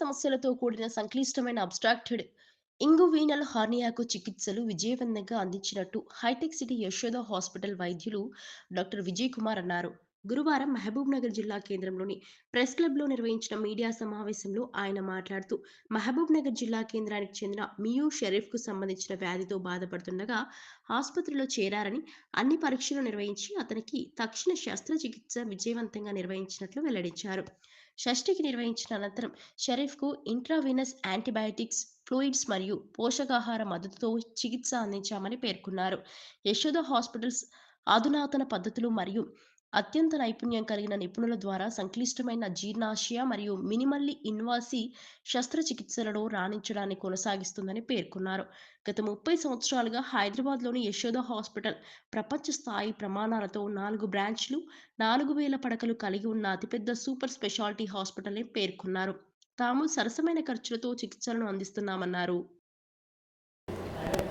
సమస్యలతో కూడిన సంక్లిష్టమైన అబ్స్ట్రాక్టెడ్ ఇంగువీనల్ హార్నియాకు చికిత్సలు విజయవంతంగా అందించినట్టు హైటెక్ సిటీ యశోద హాస్పిటల్ వైద్యులు డాక్టర్ విజయ్ కుమార్ అన్నారు. గురువారం మహబూబ్ నగర్ జిల్లా కేంద్రంలోని ప్రెస్ క్లబ్లో నిర్వహించిన మీడియా సమావేశంలో ఆయన మాట్లాడుతూ మహబూబ్ నగర్ జిల్లా కేంద్రానికి చెందిన మియూ షరీఫ్కు సంబంధించిన వ్యాధితో బాధపడుతుండగా ఆసుపత్రిలో చేరారని అన్ని పరీక్షలు నిర్వహించి అతనికి తక్షణ శస్త్రచికిత్స విజయవంతంగా నిర్వహించినట్లు వెల్లడించారు. షష్ఠికి నిర్వహించిన అనంతరం షరీఫ్కు ఇంట్రావీనస్ యాంటీబయాటిక్స్ ఫ్లూయిడ్స్ మరియు పోషకాహార మద్దతుతో చికిత్స అందించామని పేర్కొన్నారు. యశోద హాస్పిటల్స్ అధునాతన పద్ధతులు మరియు అత్యంత నైపుణ్యం కలిగిన నిపుణుల ద్వారా సంక్లిష్టమైన జీర్ణాశయ మరియు మినిమల్లీ ఇన్వాసి శస్త్రచికిత్సలలో రాణించడాన్ని కొనసాగిస్తుందని పేర్కొన్నారు. గత ముప్పై సంవత్సరాలుగా హైదరాబాద్లోని యశోద హాస్పిటల్ ప్రపంచ స్థాయి ప్రమాణాలతో నాలుగు బ్రాంచ్లు నాలుగు వేల పడకలు కలిగి ఉన్న అతిపెద్ద సూపర్ స్పెషాలిటీ హాస్పిటల్ని పేర్కొన్నారు. తాము సరసమైన ఖర్చులతో చికిత్సలను అందిస్తున్నామన్నారు.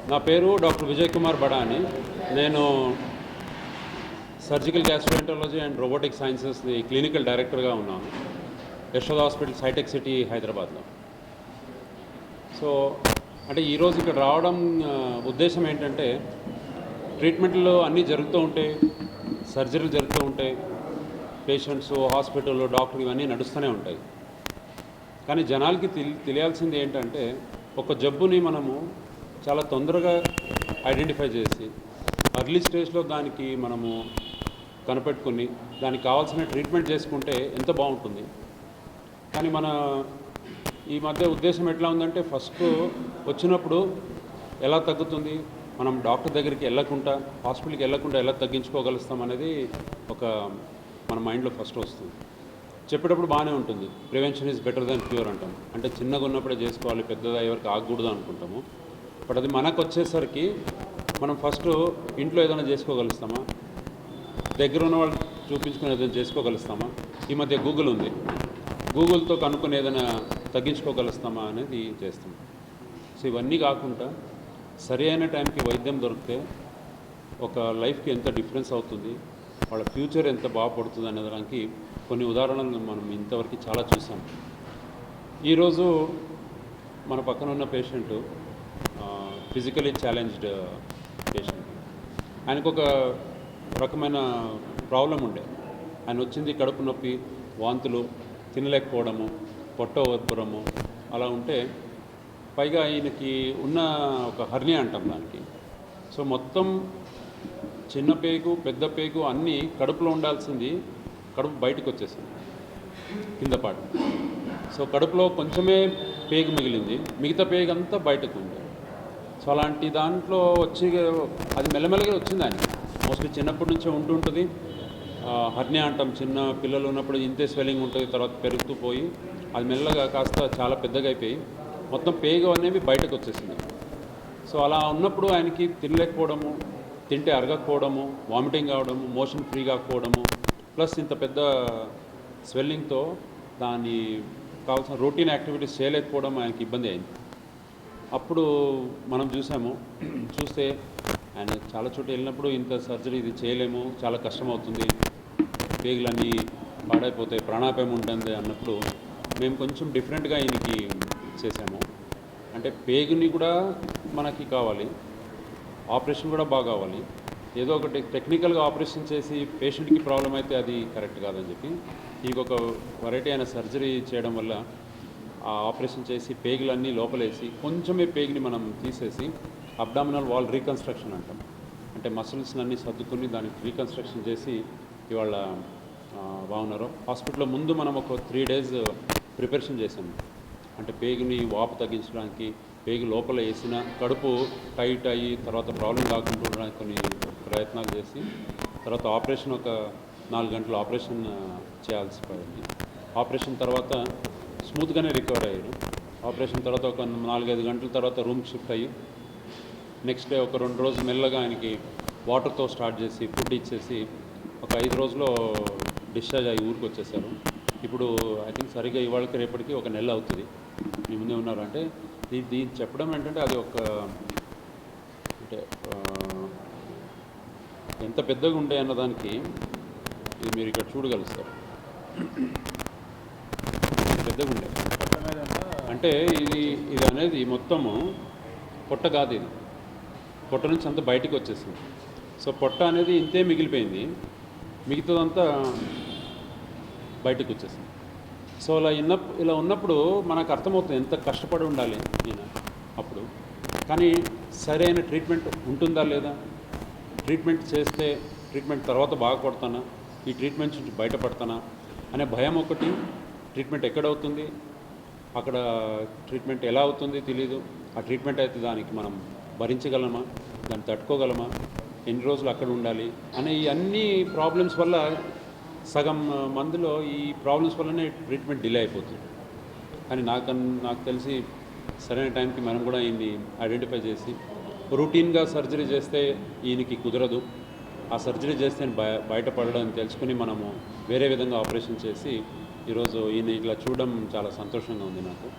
నా పేరు డాక్టర్ విజయ్ కుమార్ బడాని. నేను సర్జికల్ గ్యాస్ట్రోఎంటాలజీ అండ్ రోబోటిక్ సైన్సెస్ది క్లినికల్ డైరెక్టర్గా ఉన్నాను. యశోద హాస్పిటల్ హైటెక్ సిటీ హైదరాబాద్లో. సో అంటే ఈరోజు ఇక్కడ రావడం ఉద్దేశం ఏంటంటే ట్రీట్మెంట్లు అన్నీ జరుగుతూ ఉంటాయి సర్జరీలు జరుగుతూ ఉంటాయి పేషెంట్స్ హాస్పిటల్ డాక్టర్ ఇవన్నీ నడుస్తూనే ఉంటాయి. కానీ జనాలకి తెలి తెలియాల్సింది ఏంటంటే ఒక జబ్బుని మనము చాలా తొందరగా ఐడెంటిఫై చేసి అర్లీ స్టేజ్లో దానికి మనము కనిపెట్టుకుని దానికి కావాల్సిన ట్రీట్మెంట్ చేసుకుంటే ఎంత బాగుంటుంది. కానీ మన ఈ మధ్య ఉద్దేశం ఎట్లా ఉందంటే ఫస్ట్ వచ్చినప్పుడు ఎలా తగ్గుతుంది? మనం డాక్టర్ దగ్గరికి వెళ్ళకుండా హాస్పిటల్కి వెళ్ళకుండా ఎలా తగ్గించుకోగలుగుతాం అనేది ఒక మన మైండ్లో ఫస్ట్ వస్తుంది. చెప్పేటప్పుడు బాగానే ఉంటుంది. Prevention is better than cure అంటాం. అంటే చిన్నగా ఉన్నప్పుడే చేసుకోవాలి పెద్దదా ఎవరికి ఆగకూడదు అనుకుంటాము. బట్ అది మనకు వచ్చేసరికి మనం ఫస్ట్ ఇంట్లో ఏదైనా చేసుకోగలుగుతామా దగ్గర ఉన్న వాళ్ళు చూపించుకుని ఏదైనా చేసుకోగలుస్తామా? ఈ మధ్య గూగుల్ ఉంది. గూగుల్తో కనుక్కొని ఏదైనా తగ్గించుకోగలుస్తామా అనేది చేస్తాం. సో ఇవన్నీ కాకుండా సరి అయిన టైంకి వైద్యం దొరికితే ఒక లైఫ్కి ఎంత డిఫరెన్స్ అవుతుంది? వాళ్ళ ఫ్యూచర్ ఎంత బాగుపడుతుంది అనే దానికి కొన్ని ఉదాహరణలు మనం ఇంతవరకు చాలా చూసాం. ఈరోజు మన పక్కన ఉన్న పేషెంట్ ఫిజికలీ ఛాలెంజ్డ్ పేషెంట్. ఆయనకు ఒక రకమైన ప్రాబ్లం ఉండే. ఆయన వచ్చింది కడుపు నొప్పి వాంతులు తినలేకపోవడము పొట్ట ఉబ్బరము అలా ఉంటే పైగా ఆయనకి ఉన్న ఒక హర్ని అంటాం దానికి. సో మొత్తం చిన్న పేగు పెద్ద పేగు అన్నీ కడుపులో ఉండాల్సింది కడుపు బయటకు వచ్చేసింది కింద పాటు. సో కడుపులో కొంచెమే పేగు మిగిలింది మిగతా పేగు అంతా బయటకు ఉంది. సో అలాంటి దాంట్లో వచ్చి అది మెల్లమెల్లగా వచ్చింది ఆయన మోస్ట్లీ చిన్నప్పటి నుంచే ఉంటుంటుంది. హర్నే అంటాం చిన్న పిల్లలు ఉన్నప్పుడు ఇంతే స్వెల్లింగ్ ఉంటుంది తర్వాత పెరుగుతూ పోయి అది మెల్లగా కాస్త చాలా పెద్దగా అయిపోయి మొత్తం పేగు అనేవి బయటకు వచ్చేసింది. సో అలా ఉన్నప్పుడు ఆయనకి తినలేకపోవడము తింటే అరగకపోవడము వామిటింగ్ కావడము మోషన్ ఫ్రీ కాకపోవడము ప్లస్ ఇంత పెద్ద స్వెల్లింగ్తో దాని కావాల్సిన రొటీన్ యాక్టివిటీస్ చేయలేకపోవడం ఆయనకి ఇబ్బంది అయింది. అప్పుడు మనం చూసాము చూస్తే అండ్ చాలా చోట్ల వెళ్ళినప్పుడు ఇంత సర్జరీ ఇది చేయలేము చాలా కష్టం అవుతుంది పేగులన్నీ పాడైపోతాయి ప్రాణాపాయం ఉంటుంది అన్నప్పుడు మేము కొంచెం డిఫరెంట్గా ఈయనకి చేసాము. అంటే పేగుని కూడా మనకి కావాలి ఆపరేషన్ కూడా బాగా కావాలి. ఏదో ఒకటి టెక్నికల్గా ఆపరేషన్ చేసి పేషెంట్కి ప్రాబ్లం అయితే అది కరెక్ట్ కాదని చెప్పి ఈ ఒక వెరైటీ అయిన సర్జరీ చేయడం వల్ల ఆ ఆపరేషన్ చేసి పేగులన్నీ లోపలేసి కొంచెమే పేగుని మనం తీసేసి అబ్డామినల్ వాల్ రీకన్స్ట్రక్షన్ అంటాం. అంటే మసిల్స్ అన్నీ సర్దుకుని దానికి రీకన్స్ట్రక్షన్ చేసి ఇవాళ బాగున్నారు. హాస్పిటల్లో ముందు మనం ఒక త్రీ డేస్ ప్రిపరేషన్ చేసాము అంటే పేగుని వాపు తగ్గించడానికి పేగు లోపల వేసిన కడుపు టైట్ అయ్యి తర్వాత ప్రాబ్లం కాకుండా ఉండడానికి కొన్ని ప్రయత్నాలు చేసి తర్వాత ఆపరేషన్ ఒక నాలుగు గంటలు ఆపరేషన్ చేయాల్సి పోయింది. ఆపరేషన్ తర్వాత స్మూత్గానే రికవర్ అయ్యారు. ఆపరేషన్ తర్వాత ఒక నాలుగైదు గంటల తర్వాత రూమ్ షిఫ్ట్ అయ్యి నెక్స్ట్ డే ఒక రెండు రోజులు మెల్లగా ఆయనకి వాటర్తో స్టార్ట్ చేసి ఫుడ్ ఇచ్చేసి ఒక ఐదు రోజుల్లో డిశ్చార్జ్ అయ్యి ఊరికి వచ్చేసారు. ఇప్పుడు ఐ థింక్ సరిగ్గా ఇవాళకి రేపటికి ఒక నెల అవుతుంది. మీ ముందే ఉన్నారు. అంటే దీన్ని చెప్పడం ఏంటంటే అది ఒక అంటే ఎంత పెద్దగా ఉండే అన్నదానికి ఇది మీరు ఇక్కడ చూడగలుగుతారు పెద్దగా ఉండే. అంటే ఇది ఇది అనేది మొత్తము పొట్ట కాదు ఇది. పొట్ట నుంచి అంత బయటకు వచ్చేసింది. సో పొట్ట అనేది ఇంతే మిగిలిపోయింది. మిగతాదంతా బయటకు వచ్చేసింది. సో అలా ఇన్న ఇలా ఉన్నప్పుడు మనకు అర్థమవుతుంది ఎంత కష్టపడి ఉండాలి ఈయన అప్పుడు. కానీ సరైన ట్రీట్మెంట్ ఉంటుందా లేదా? ట్రీట్మెంట్ చేస్తే ట్రీట్మెంట్ తర్వాత బాగుపడతానా ఈ ట్రీట్మెంట్ నుంచి బయటపడతానా? అనే భయం ఒకటి. ట్రీట్మెంట్ ఎక్కడవుతుంది? అక్కడ ట్రీట్మెంట్ ఎలా అవుతుంది తెలీదు. ఆ ట్రీట్మెంట్ అయితే దానికి మనం భరించగలమా? దాన్ని తట్టుకోగలమా? ఎన్ని రోజులు అక్కడ ఉండాలి? అనే ఈ అన్ని ప్రాబ్లమ్స్ వల్ల సగం మందిలో ఈ ప్రాబ్లమ్స్ వల్లనే ట్రీట్మెంట్ డిలే అయిపోతుంది. కానీ నాకు నాకు తెలిసి సరైన టైంకి మనం కూడా ఈయన్ని ఐడెంటిఫై చేసి రొటీన్గా సర్జరీ చేస్తే ఈయనకి కుదరదు. ఆ సర్జరీ చేస్తే బయ బయటపడడం తెలుసుకుని మనము వేరే విధంగా ఆపరేషన్ చేసి ఈరోజు ఈయన ఇట్లా చూడడం చాలా సంతోషంగా ఉంది నాకు.